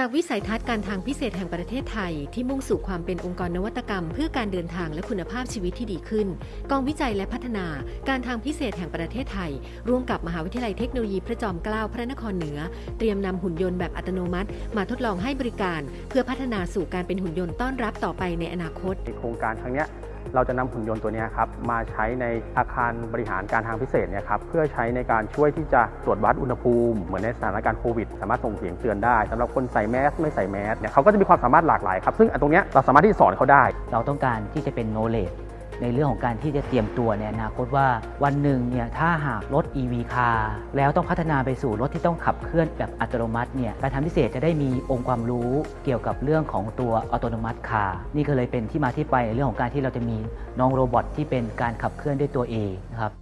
จากวิสัยทัศน์การทางพิเศษแห่งประเทศไทย ที่มุ่งสู่ความเป็นองค์กรนวัตกรรม เพื่อการเดินทางและคุณภาพชีวิตที่ดีขึ้น กองวิจัยและพัฒนาการทางพิเศษแห่งประเทศไทย ร่วมกับมหาวิทยาลัยเทคโนโลยีพระจอมเกล้าพระนครเหนือ เตรียมนำหุ่นยนต์แบบอัตโนมัติ มาทดลองให้บริการ เพื่อพัฒนาสู่การเป็นหุ่นยนต์ต้อนรับต่อไปในอนาคตโครงการครั้งนี้ เราจะนำหุ่นยนต์ตัวนี้ครับมาใช้ในอาคารบริหารการทางพิเศษเนี่ยครับเพื่อใช้ในการช่วยที่จะตรวจวัดอุณหภูมิ เหมือนในสถานการณ์โควิด สามารถส่งเสียงเตือนได้สำหรับคนใส่แมสไม่ใส่แมสเนี่ยเขาก็จะมีความสามารถหลากหลายครับซึ่งตรงนี้เราสามารถที่จะสอนเขาได้ เราต้องการที่จะเป็น knowledge ในเรื่องของการที่จะเตรียมตัวในอนาคตว่าวันหนึ่งเนี่ยถ้าหากรถ EV car แล้วต้องพัฒนาไปสู่รถที่ต้องขับเคลื่อนแบบอัตโนมัติเนี่ยการทำพิเศษจะได้มีองค์ความรู้เกี่ยวกับเรื่องของตัวอัตโนมัติคาร์นี่ก็เลยเป็นที่มาที่ไปในเรื่องของการที่เราจะมีน้องโรบอทที่เป็นการขับเคลื่อนด้วยตัวเองนะครับ